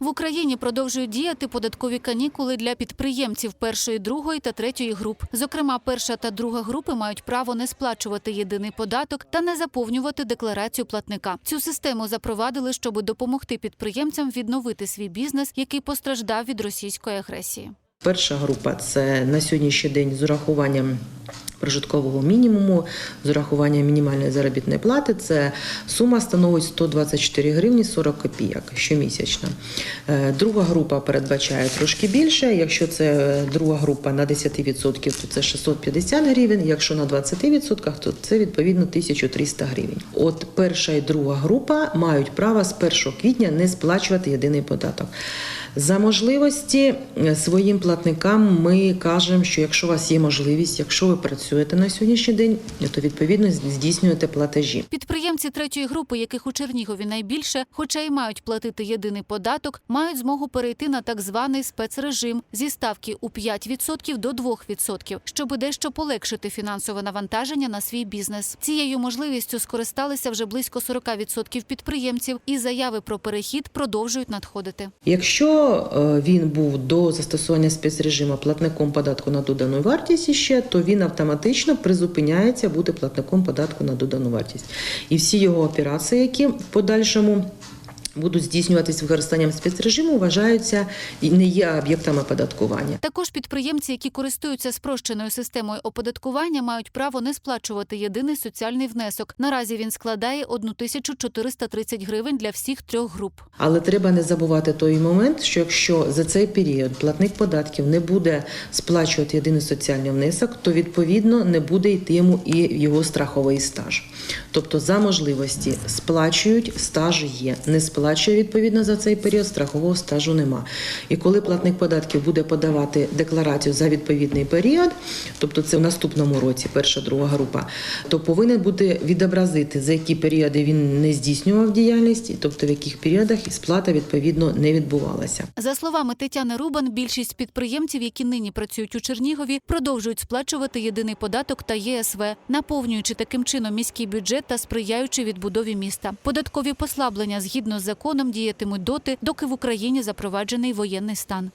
В Україні продовжують діяти податкові канікули для підприємців першої, другої та третьої груп. Зокрема, перша та друга групи мають право не сплачувати єдиний податок та не заповнювати декларацію платника. Цю систему запровадили, щоб допомогти підприємцям відновити свій бізнес, який постраждав від російської агресії. Перша група це на сьогоднішній день з урахуванням прожиткового мінімуму, з урахуванням мінімальної заробітної плати. Це сума становить 124 гривні 40 копійок щомісячно. Е, Друга група передбачає трошки більше. Якщо це друга група на 10%, то це 650 гривень. Якщо на 20%, то це відповідно 1300 гривень. От перша і друга група мають право з 1 квітня не сплачувати єдиний податок. За можливості е, своїм платникам ми кажемо, що якщо у вас є можливість, якщо ви працюєте на сьогоднішній день, то відповідно здійснюєте платежі. Підприємці третьої групи, яких у Чернігові найбільше, хоча й мають платити єдиний податок, мають змогу перейти на так званий спецрежим зі ставки у 5% до 2%, щоб дещо полегшити фінансове навантаження на свій бізнес. Цією можливістю скористалися вже близько 40% підприємців, і заяви про перехід продовжують надходити. Якщо е, він був до застосування спецрежиму платником податку на додану вартість іще, то він автоматично призупиняється бути платником податку на додану вартість. І всі його операції, які в подальшому будуть здійснюватись використанням спецрежиму, вважаються і не є об'єктами оподаткування. Також підприємці, які користуються спрощеною системою оподаткування, мають право не сплачувати єдиний соціальний внесок. Наразі він складає 1430 гривень для всіх трьох груп. Але треба не забувати той момент, що якщо за цей період платник податків не буде сплачувати єдиний соціальний внесок, то відповідно не буде йти йому і його страховий стаж. Тобто, за можливості сплачують, стаж є. Не сплачує відповідно за цей період, страхового стажу нема. І коли платник податків буде подавати декларацію за відповідний період, тобто це в наступному році, перша друга група, то повинен бути відобразити за які періоди він не здійснював діяльність, тобто в яких періодах сплата відповідно не відбувалася. За словами Тетяни Рубан, більшість підприємців, які нині працюють у Чернігові, продовжують сплачувати єдиний податок та ЄСВ, наповнюючи таким чином міський бюджет та сприяючи відбудові міста. Податкові послаблення згідно з законом діятимуть доти, доки в Україні запроваджений воєнний стан.